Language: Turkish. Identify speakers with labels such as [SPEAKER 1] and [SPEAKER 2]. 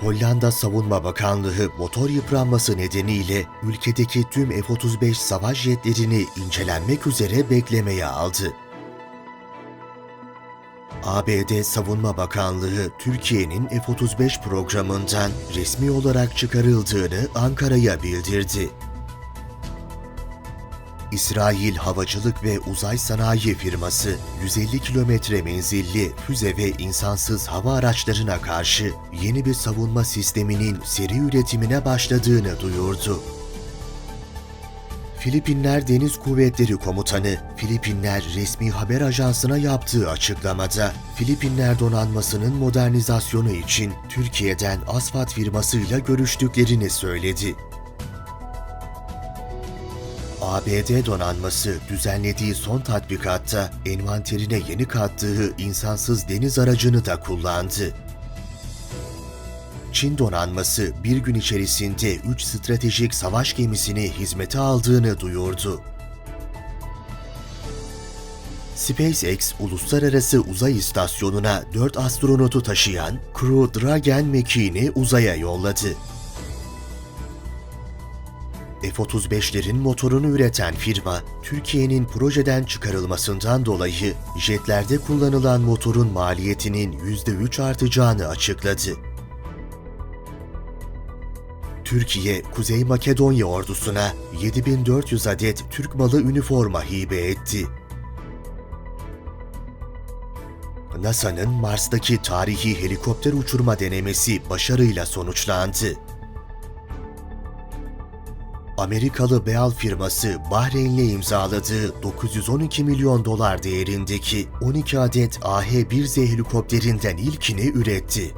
[SPEAKER 1] Hollanda Savunma Bakanlığı motor yıpranması nedeniyle ülkedeki tüm F-35 savaş jetlerini incelenmek üzere beklemeye aldı. ABD Savunma Bakanlığı Türkiye'nin F-35 programından resmi olarak çıkarıldığını Ankara'ya bildirdi. İsrail Havacılık ve Uzay Sanayi firması 150 kilometre menzilli füze ve insansız hava araçlarına karşı yeni bir savunma sisteminin seri üretimine başladığını duyurdu. Filipinler Deniz Kuvvetleri Komutanı, Filipinler resmi haber ajansına yaptığı açıklamada, Filipinler donanmasının modernizasyonu için Türkiye'den Asfat firmasıyla görüştüklerini söyledi. ABD donanması düzenlediği son tatbikatta envanterine yeni kattığı insansız deniz aracını da kullandı. Çin donanması bir gün içerisinde 3 stratejik savaş gemisini hizmete aldığını duyurdu. SpaceX, uluslararası uzay istasyonuna 4 astronotu taşıyan Crew Dragon mekiğini uzaya yolladı. F-35'lerin motorunu üreten firma, Türkiye'nin projeden çıkarılmasından dolayı jetlerde kullanılan motorun maliyetinin %3 artacağını açıkladı. Türkiye, Kuzey Makedonya ordusuna 7400 adet Türk malı üniforma hibe etti. NASA'nın Mars'taki tarihi helikopter uçurma denemesi başarıyla sonuçlandı. Amerikalı Beal firması Bahreyn'le imzaladığı 912 milyon dolar değerindeki 12 adet AH-1Z helikopterinden ilkini üretti.